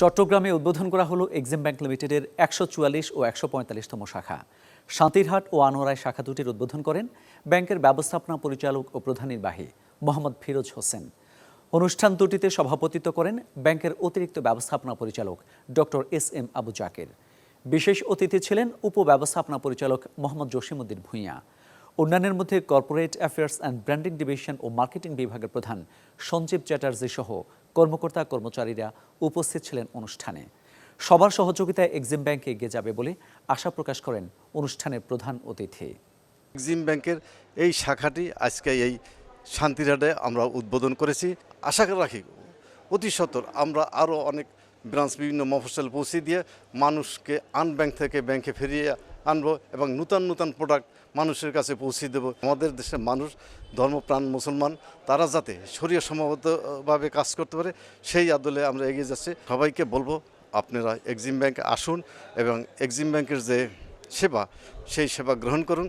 চট্টগ্রামে উদ্বোধন করা হলো এক্সিম ব্যাংক লিমিটেডের একশো চুয়াল্লিশ ও একশো পঁয়তাল্লিশতম শাখা। শান্তিরহাট ও আনোয়ারায় শাখা দুটির উদ্বোধন করেন ব্যাংকের ব্যবস্থাপনা পরিচালক ও প্রধান নির্বাহী মোহাম্মদ ফিরোজ হোসেন। অনুষ্ঠান দুটিতে সভাপতিত্ব করেন ব্যাংকের অতিরিক্ত ব্যবস্থাপনা পরিচালক doctor S M Abu Zaker. বিশেষ অতিথি ছিলেন উপব্যবস্থাপনা পরিচালক মোহাম্মদ জসিমউদ্দিন ভূঁইয়া। অন্যান্যের মধ্যে corporate affairs and branding division O marketing বিভাগের প্রধান সঞ্জীব চ্যাটার্জি সহ কর্মকর্তা, কর্মচারীরা উপস্থিত ছিলেন অনুষ্ঠানে। সবার সহযোগিতায় এক্সিম ব্যাংক এগিয়ে যাবে বলে আশা প্রকাশ করেন অনুষ্ঠানের প্রধান অতিথি। এক্সিম ব্যাংকের এই শাখাটি আজকে এই শান্তিরহাটে আমরা উদ্বোধন করেছি। আশা রাখি অতি সত্বর আমরা আরও অনেক ব্রাঞ্চ বিভিন্ন মফসল পৌঁছে দিয়ে মানুষকে আন ব্যাংক থেকে ব্যাংকে ফিরিয়ে আনব এবং নূতন নূতন প্রোডাক্ট মানুষের কাছে পৌঁছে দেব। আমাদের দেশের মানুষ ধর্মপ্রাণ মুসলমান, তারা যাতে শরীয় সমবতভাবে কাজ করতে পারে, সেই আদলে আমরা এগিয়ে যাচ্ছি। সবাইকে বলব, আপনারা এক্সিম ব্যাংকে আসুন এবং এক্সিম ব্যাংকের যে সেবা, সেই সেবা গ্রহণ করুন।